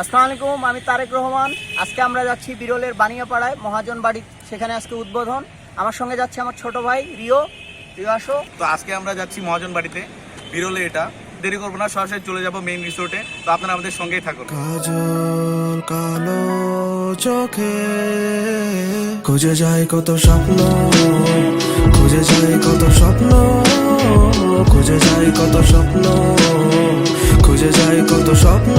আসসালামু আলাইকুম আমি তারেক রহমান। আজকে আমরা যাচ্ছি বিরলের বানিয়াপাড়ায় মহাজন বাড়ি সেখানে আজকে উদ্বোধন। আমার সঙ্গে যাচ্ছে আমার ছোট ভাই রিও। রিও আসো। তো আজকে আমরা যাচ্ছি মহাজন বাড়িতে বিরলে এটা। দেরি করব না সরাসরি চলে যাব মেইন রিসোর্টে তো আপনারা আমাদের সঙ্গেই থাকুন। কাজল কালো চোখে খুঁজে যায় কত স্বপ্ন খুঁজে যায় কত স্বপ্ন খুঁজে যায় কত স্বপ্ন খুঁজে যায় কত স্বপ্ন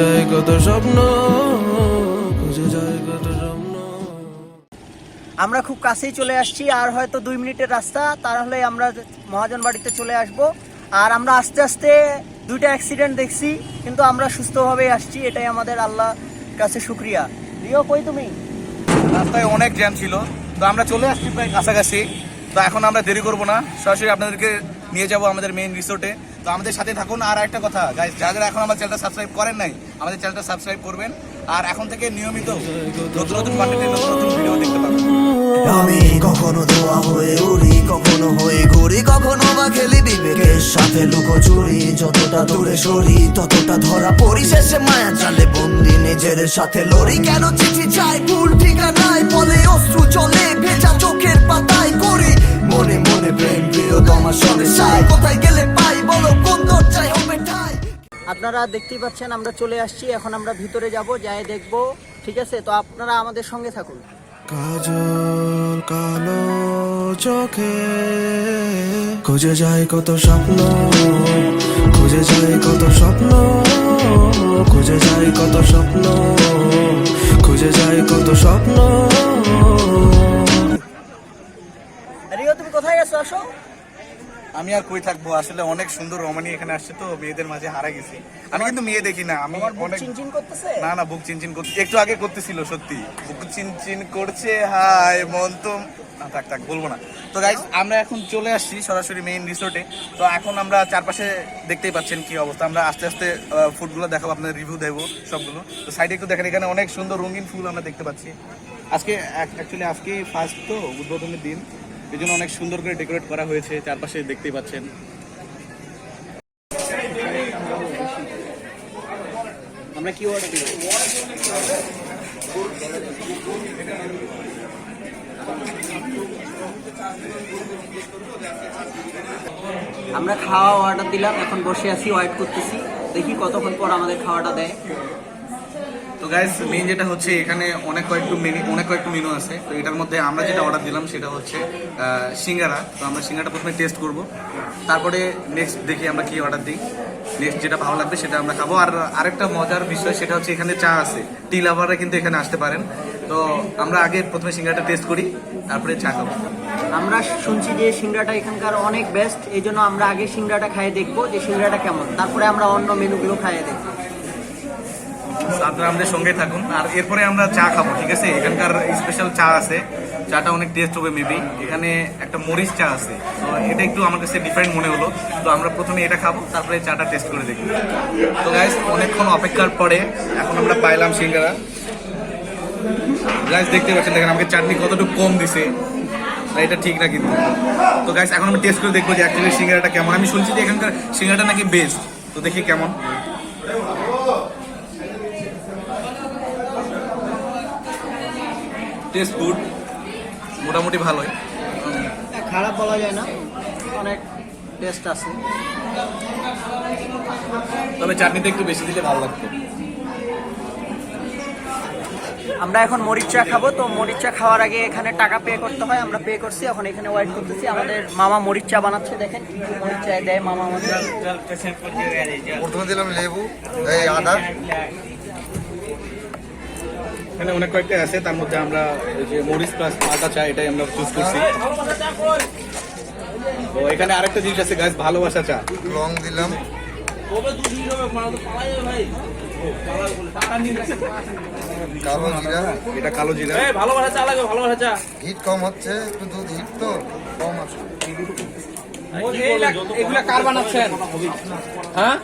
যায় কত স্বপ্ন খুঁজে যায় কত স্বপ্ন। আমরা খুব কাছেই চলে আসছি আর হয়তো দুই মিনিটের রাস্তা তাহলে আমরা মহাজন বাড়িতে চলে আসব। আর আমরা আস্তে আস্তে দুইটা অ্যাক্সিডেন্ট দেখছি কিন্তু আমরা সুস্থভাবেই আসছি এটাই আমাদের আল্লাহ কাছে শুক্রিয়া। রিও কই তুমি? রাস্তায় অনেক জ্যাম ছিল তো আমরা চলে আসছি প্রায় কাছাকাছি। তো এখন আমরা দেরি করব না সরাসরি আপনাদেরকে নিয়ে যাব আমাদের মেইন রিসোর্টে তো আমাদের সাথে থাকুন। আর একটা কথা গাইজ যারা যারা এখন আমার চ্যানেলটা সাবস্ক্রাইব করেন নাই, আমাদের চ্যানেলটা সাবস্ক্রাইব করবেন। আর এখন থেকে নিয়মিত নতুন নতুন কন্টেন্টের নতুন নতুন ভিডিও দেখতে পাবেন। আমি কখনো ধোয়া হয়ে উড়ি, কখনো হয়ে ঘুরি, কখনো বা খেলি বিবেকের সাথে লুকোচুরি। যতটা দূরে সরি, ততটা ধরা পড়ি। শেষে মায়া চালে বন্দি, নিজের সাথে লড়ি। কেন চিঠি চাই ভুল ঠিকানায়? বলে অশ্রু চলে ভেজা চোখের পাতায় করি। মনে মনে প্রেম প্রিয় তোমার সঙ্গে সাই কোথায় গেলে পাই বলো? কোন দরজায় হবে ঠাই? আপনারা দেখতেই পাচ্ছেন আমরা চলে আসছি। এখন আমরা ভিতরে যাব যাই দেখব। ঠিক আছে? তো আপনারা আমাদের সঙ্গে থাকুন। কাজল কালো চোখে খুঁজে যায় কত স্বপ্ন খুঁজে যায় কত স্বপ্ন খুঁজে যায় কত স্বপ্ন খুঁজে যায় কত স্বপ্ন। রিও তুমি কোথায় গেছো? আসো। আমি আর কই থাকব? আসলে অনেক সুন্দর রমণী এখানে আসছে তো মেয়েদের মাঝে হারা গেছি। আমি কিন্তু মেয়ে দেখি না আমি অনেক চিনচিন করতেছে? না না বুক চিনচিন করতে একটু আগে করতেছিল সত্যি। বুক চিনচিন করছে হাই মন তো না থাক থাক বলব না। তো গাইজ আমরা এখন চলে আসছি সরাসরি মেইন রিসোর্টে তো এখন আমরা চারপাশে দেখতেই পাচ্ছেন কি অবস্থা। আমরা আস্তে আস্তে আহ, ফুলগুলো দেখাবো আপনাদের রিভিউ দেবো সবগুলো। তো সাইডে একটু দেখেন এখানে অনেক সুন্দর রঙিন ফুল আমরা দেখতে পাচ্ছি। আজকে অ্যাকচুয়ালি আজকে ফার্স্ট তো উদ্বোধনের দিন। এই জন্য অনেক সুন্দর করে ডেকোরেট করা হয়েছে, চারপাশে দেখতেই পাচ্ছেন। আমরা কি অর্ডার আমরা খাওয়া অর্ডার দিলাম, এখন বসে আছি ওয়েট করতেছি। দেখি কতক্ষণ পর আমাদের খাওয়াটা দেয়। তো গাইস মেইন যেটা হচ্ছে, এখানে অনেক কয়েকটু মেনু অনেক কয়েকটু মেনু আছে। তো এটার মধ্যে আমরা যেটা অর্ডার দিলাম, সেটা হচ্ছে সিঙ্গারা। তো আমরা সিঙ্গারা প্রথমে টেস্ট করব। তারপরে নেক্সট দেখি আমরা কি অর্ডার দিই। নেক্সট যেটা ভালো লাগবে, সেটা আমরা খাব। আর আরেকটা মজার বিষয়, সেটা হচ্ছে এখানে চা আছে। টি লাভাররা কিন্তু এখানে আসতে পারেন। তো আমরা আগে প্রথমে সিঙ্গারাটা টেস্ট করি, তারপরে চা খাব। আমরা শুনছি যে সিংড়াটা এখানকার অনেক বেস্ট এই জন্য আমরা আগে সিংড়াটা খাইয়ে দেখব যে সিংড়াটা কেমন। তারপরে আমরা অন্য মেনুগুলো খাইয়ে দেখব। আপনারা আমাদের সঙ্গে থাকুন। আর এরপরে আমরা চা খাব, ঠিক আছে? এখানকার স্পেশাল চা আছে। চাটা অনেক টেস্ট হবে মেবি এখানে একটা মরিচ চা আছে। তো এটা একটু আমার কাছে ডিফারেন্ট মনে হলো। তো আমরা প্রথমে এটা খাব, তারপরে চাটা টেস্ট করে দেখি তো গাইস অনেকক্ষণ অপেক্ষার পরে এখন আমরা পাইলাম সিঙ্গারা। গাইস দেখতে পাচ্ছেন, দেখেন আমাকে চাটনি কতটুকু কম দিছে। এটা ঠিক না কিন্তু। তো গাইস এখন আমি টেস্ট করে দেখব যে অ্যাকচুয়ালি সিঙ্গারাটা কেমন। আমি শুনছি যে এখানকার সিঙ্গারাটা নাকি বেস্ট তো দেখি কেমন। টেস্ট গুড মোটামুটি ভালোই খারাপ বলা যায় না অনেক টেস্ট আছে তবে চাটনিটা একটু বেশি দিলে ভালো লাগতো আমরা এখন মরিচ চা খাব তো মরিচ চা খাওয়ার আগে এখানে টাকা পে করতে হয় আমরা পে করছি এখন এখানে ওয়েট করতেছি আমাদের মামা মরিচ চা বানাচ্ছে দেখেন মরিচ চা দেয় মামা আমাদের প্রথমে দিলাম লেবু এই আদা এখানে অনেক কয়েকটা আছে তার মধ্যে আমরা যে মরিচ প্লাস আটা চা এটাই আমরা চুজ করছি তো এখানে আরেকটা জিনিস আছে গাছ ভালোবাসা চা লং দিলাম কালো জিরা এটা কালো জিরা হিট কম হচ্ছে একটু দুধ হিট তো কম আছে এগুলা কার বানাচ্ছেন হ্যাঁ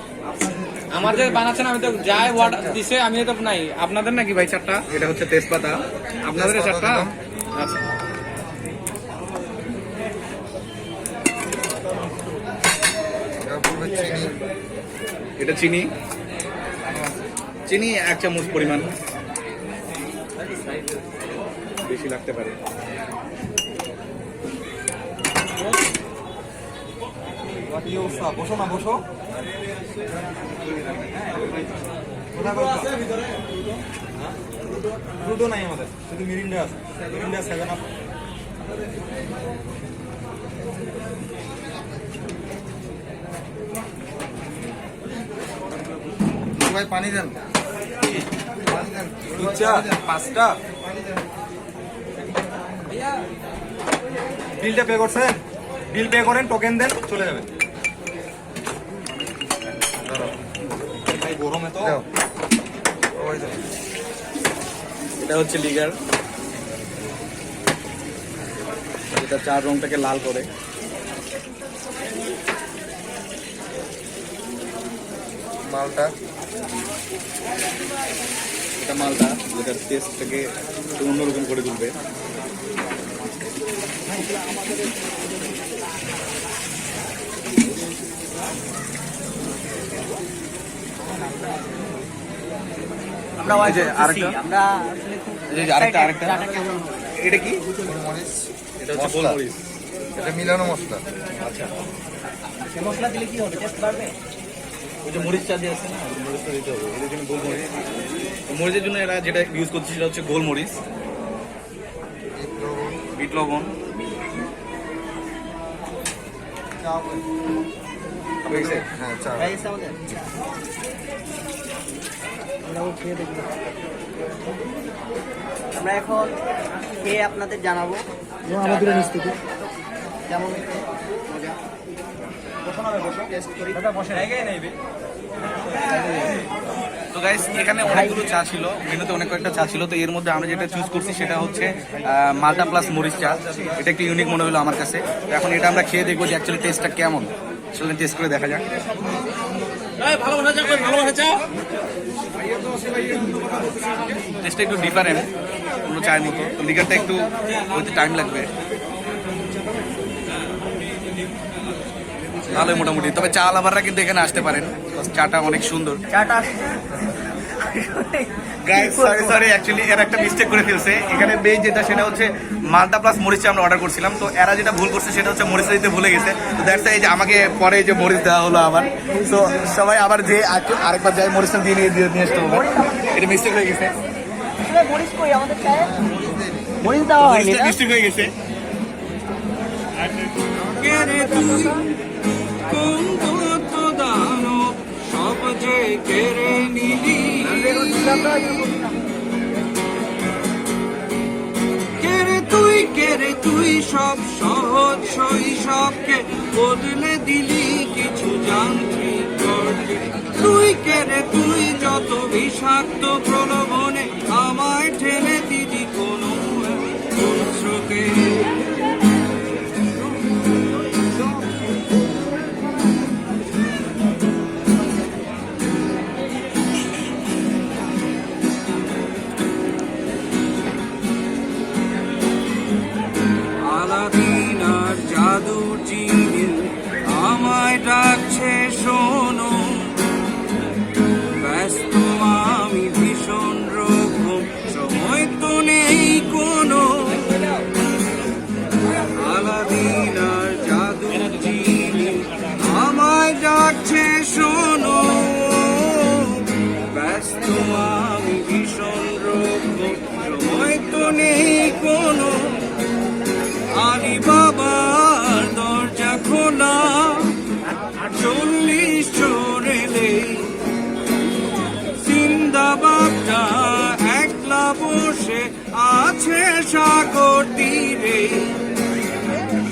আমার যে বানাচ্ছেন আমি তো যাই ওয়াটার দিছে আমি তো নাই। আপনাদের নাকি ভাই চারটা? এটা হচ্ছে তেজপাতা। আপনাদের চারটা? আচ্ছা। এটা চিনি। এটা চিনি। চিনি এক চামচ পরিমাণ। বেশি লাগতে পারে। বসো না বসো। দুটো নাই আমাদের শুধু মিরিন্ডা আছে মিরিন্ডা সেভেন আপ ভাই পানি দেন। দেন দুচ্চা পাঁচটা? বিলটা পে করছেন? বিল পে করেন টোকেন দেন চলে যাবেন গরমে তো। এটা হচ্ছে লিগার এটা চার রংটাকে লাল করে। মালটা? এটা মালটা যেটার টেস্টটাকে একটু অন্যরকম করে তুলবে। যে আরেকটা? আমরা আসলে খুব আরেকটা, আরেকটা। চাটা কেমন হবে। এটা কি? মরিচ এটা হচ্ছে মশলা। গোলমরিচ এটা মিলানো মশলা। আচ্ছা। মশলা দিলে কি হবে? টেস্ট বাড়বে? ওই যে মরিচ চা দিয়ে আছে না মরিচটা দিতে হবে। এদের জন্য গোলমরিচ। মরিচের জন্য এরা যেটা ইউজ করছে সেটা হচ্ছে গোলমরিচ। বিট লবণ। বিট লবণ হ্যাঁ চা খেয়ে দেখব আমরা এখন খেয়ে আপনাদের জানাব। আমাদের কেমন তো গাইস এখানে অনেকগুলো চা ছিল মেনুতে অনেক কয়েকটা চা ছিল তো এর মধ্যে আমরা যেটা চুজ করছি সেটা হচ্ছে আহ, প্লাস মরিচ চা। এটা একটু ইউনিক মনে হলো আমার কাছে। তো এখন এটা আমরা খেয়ে দেখব যে অ্যাকচুয়ালি টেস্টটা কেমন। টেস্ট করে দেখা যাক। ভালোবাসা চা টেস্টটা একটু ডিফারেন্ট কোনো চায়ের মতো। লিগারটা একটু ওইতে টাইম লাগবে। ভালোই মোটামুটি। তবে চা লাভাররা কিন্তু এখানে আসতে পারেন। চাটা অনেক সুন্দর। চাটা গাইস সরি সরি অ্যাকচুয়ালি এরা একটা মিস্টেক করে ফেলছে। এখানে যেটা সেটা হচ্ছে মালটা প্লাস মরিচ আমরা অর্ডার করছিলাম। তো এরা যেটা ভুল করছে সেটা হচ্ছে মরিচ দিতে ভুলে গেছে। তো দ্যাটস এই যে আমাকে পরে যে মরিচ দেওয়া হলো আবার। তো সবাই আবার যে আরেকবার যাই মরিচটা দিয়ে নিয়ে নিয়ে আসতে হবে। এটা মিস্টেক হয়ে গেছে। মরিচ কই আমাদের মরিচ দেওয়া হয়নি মিস্টেক হয়ে গেছে। সব যে কেড়ে নিলি কেড়ে তুই কেড়ে তুই সব সহজ শৈশবকে বদলে দিলি, কিছু যান্ত্রিক করলি তুই কেড়ে তুই যত বিষাক্ত প্রলোভনে আমায় ঠেলে দিলি কোনো স্রোতে।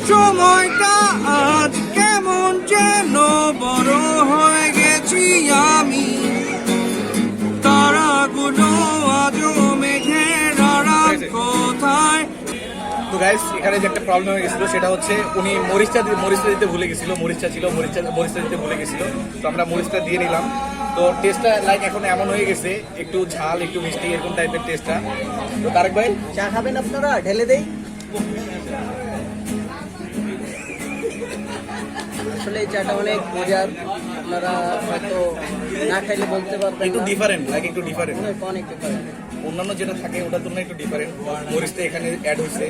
সময়টা আজ কেমন যেন বড় হয়ে গেছি আমি। তারাগুলো আজও মেঘের আড়াল কোথায়? তো গাইস এখানে যে একটা প্রবলেম হয়ে গেছিল সেটা হচ্ছে উনি মরিচটা দিয়ে- মরিচটা দিতে ভুলে গেছিল মরিচটা ছিল মরিচটা মরিচটা দিতে ভুলে গেছিল। তো আমরা মরিচটা দিয়ে নিলাম। তো তো টেস্টটা লাইক এখন এমন হয়ে গেছে একটু ঝাল একটু মিষ্টি এরকম টাইপের টেস্টটা তো তারেক ভাই? চা খাবেন আপনারা? ঢেলে দেই। আসলে এই চাটা অনেক মজার। আপনারা হয়তো না খাইলে বলতে পারবেন একটু ডিফারেন্ট লাইক একটু ডিফারেন্ট অনেক অনেক different। অন্যান্য যেটা থাকে ওটার জন্য একটু ডিফারেন্ট মরিচটা এখানে অ্যাড হয়েছে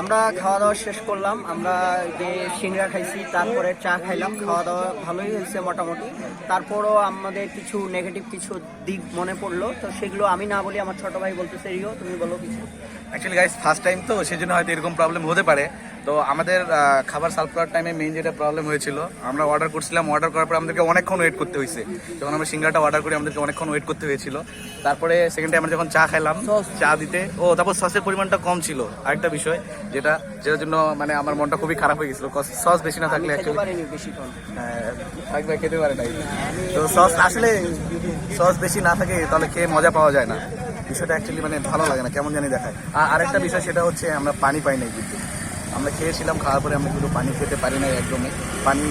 আমরা খাওয়া দাওয়া শেষ করলাম। আমরা যে সিংড়া খাইছি তারপরে চা খাইলাম। খাওয়া দাওয়া ভালোই হয়েছে মোটামুটি। তারপরও আমাদের কিছু নেগেটিভ কিছু দিক মনে পড়ল। তো সেগুলো আমি না বলি আমার ছোট ভাই বলতেছে রিও তুমি বলো কিছু। অ্যাকচুয়ালি গাইস ফার্স্ট টাইম তো সেই জন্য হয়তো এরকম প্রবলেম হতে পারে। তো আমাদের খাবার সার্ভ করার টাইমে মেইন যেটা প্রবলেম হয়েছিল আমরা অর্ডার করছিলাম অর্ডার করার পর আমাদেরকে অনেকক্ষণ ওয়েট করতে হয়েছে। যখন আমরা সিঙ্গাটা অর্ডার করি আমাদেরকে অনেকক্ষণ ওয়েট করতে হয়েছিল। তারপরে সেকেন্ড টাইম আমরা যখন চা খাইলাম চা দিতে ও তারপর সসের পরিমাণটা কম ছিল। আরেকটা বিষয় যেটা যেটার জন্য মানে আমার মনটা খুবই খারাপ হয়ে গেছিল সস বেশি না থাকলে ভাই খেতে পারে নাই। তো সস আসলে সস বেশি না থাকে তাহলে খেয়ে মজা পাওয়া যায় না। বিষয়টা অ্যাকচুয়ালি মানে ভালো লাগে না কেমন জানি দেখায়। আর আরেকটা বিষয় সেটা হচ্ছে আমরা পানি পাই নাই কিন্তু। আমরা খেয়েছিলাম, খাওয়ার পরে আমরা কিন্তু পানি খেতে পারি না একদমই। পানি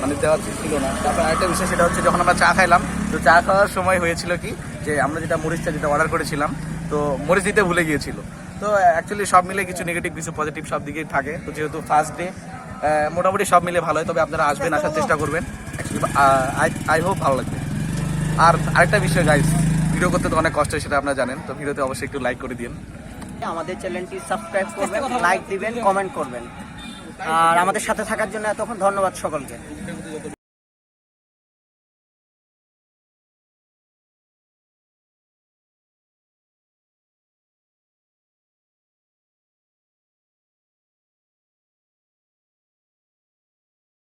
মানে দেওয়া ছিল না। তারপর আরেকটা বিষয় সেটা হচ্ছে যখন আমরা চা খাইলাম, তো চা খাওয়ার সময় হয়েছিল কি, যে আমরা যেটা মরিচটা যেটা অর্ডার করেছিলাম, তো মরিচ দিতে ভুলে গিয়েছিল। তো অ্যাকচুয়ালি সব মিলে কিছু নেগেটিভ কিছু পজিটিভ সব দিকেই থাকে। তো যেহেতু ফার্স্ট ডে মোটামুটি সব মিলে ভালো হয় তবে আপনারা আসবেন, আসার চেষ্টা করবেন। আই হোপ ভালো লাগবে। আর আরেকটা বিষয় গাইস ভিডিও করতে তো অনেক কষ্ট হয়, সেটা আপনারা জানেন। তো ভিডিওতে অবশ্যই একটু লাইক করে দিন। আমাদের চ্যানেলটি সাবস্ক্রাইব করবেন লাইক দিবেন কমেন্ট করবেন। আর আমাদের সাথে থাকার জন্য এতক্ষণ ধন্যবাদ সকলকে।